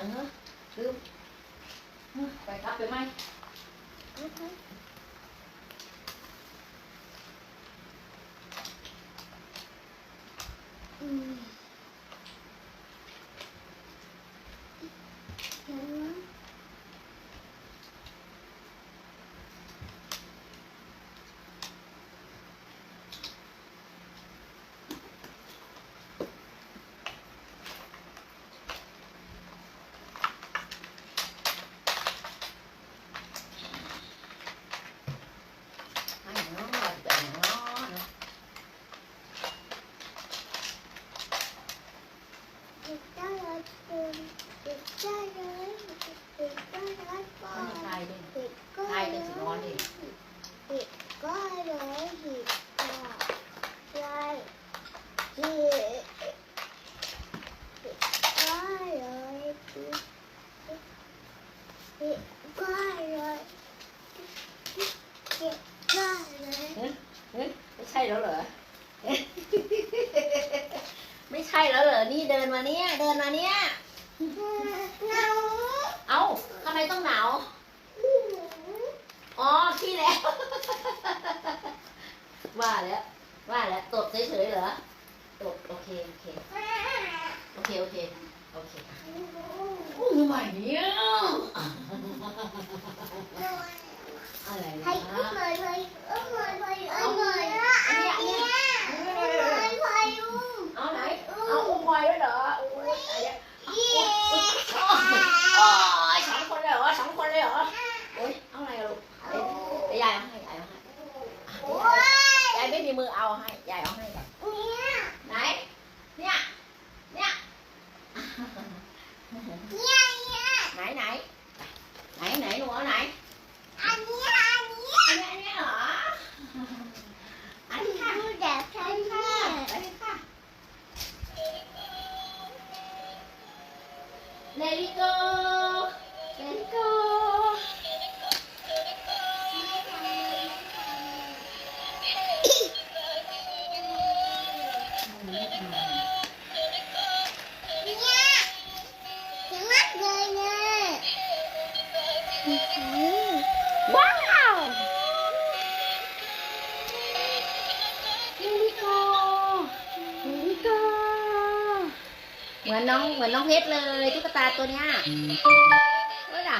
ยังเหรอลืมเฮ้ยไปครับไปไหม อืมเดี๋ยวนะ ให้น้องเราจะเอาน้องเนาะ เด็กได้ร้อยคนเด็กได้ร้อยเด็กได้ร้อยบาไม่มีทใครด้วยเด็กก็เป็นสินอนดิเด็กก็ร้อยหิบกว่าร้อยเด็กเด็กก็ร้อยหิบเด็กก็ร้อยเด็กก็ร้ยเฮ้ยไม่ใช่แล้วเหรอ ช่แล้วเหรอ นี่เดินมาเนี่ย เดินมาเนี่ยเงาเอ้าทำไมต้องหนาว อ๋อพี่แล้ว ว่าแล้ว ว่าแล้ว ตบเฉยๆเหรอ ตบโอเค โอเค โอเค โอเค โอเคโอ้ยใหม่เนี่ยอะไร ให้ นะ อุ้มหน่อยเลยอุ้มหน่อยเลยอุ้มหน่อยอันเนี้ยอันเนี้ยอุ้มหน่อยเลยอุ้ม เอาไหน เอาอุ้มพลอยด้วยเหรอโอ้ยตายแล้ว เย้ โอ้ยสองคนเลยเหรอสองคนเลยเหรอโอ้ยเอาอะไรอะลูกเดี๋ยวยายเอาให้ยายเอาให้ โอ้ย ยายไม่มีมือเอาให้ยายเอาให้ก่อนเนี่ยไหน เนี่ย เนี่ยเนี่ยเนี่ยไหนไหนไหนไหนหนูเอาไหนอัน องเพชรเลยตุ๊กตาตัวเนี้ยเว้ยล่ะ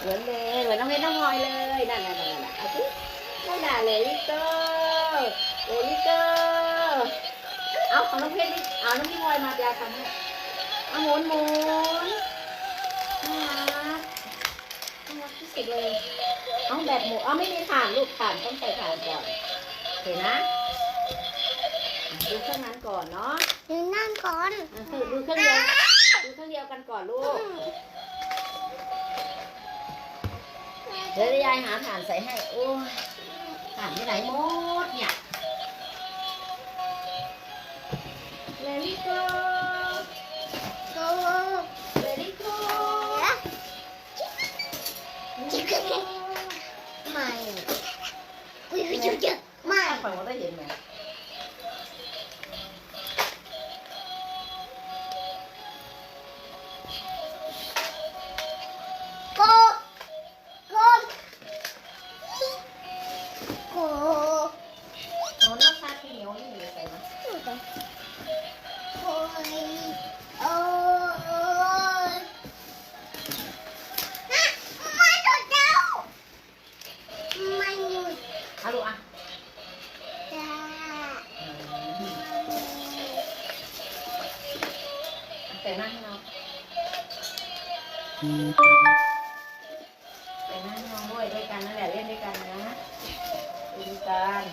เหมือ นเลยเหมือนน้องเพชรน้องพลอยเลยนั่นนั่นนั่นนั่นเอาสินั่นน่ะเลลิเกอร์เลลิเกอร์เอาของน้องเพชรนี่เอาน้องพี่พลอยมาเดี๋ยวทำให้เอาหมุนหมุนน่ารักน่ารักที่สุดเลยเอาแบบหมูเอาไม่มีถ่านลูกถ่านต้องใส่ถ่านก่อนเห็นนะดูเครื่องนั้นก่อนเนาะดูนั่งก่อนอะดูเครื่องเดียวดูเครื่องเดียวกันก่อนลูก เดี๋ยวยายหาถ่านใส่ให้ โอ้ยถ่านที่ไหนหมดเนี่ย Let it go โก้ Let it go จิ๊กจิ๊กไม่อุ้ยเยอะเยอะไม่ถ้าฟังว่าได้เห็นไหม แต่งหน้าให้น้องแต่งหน้าให้น้องด้วยด้วยกันนั่นแหละเล่นด้วยกันนะเล่นด้วยกัน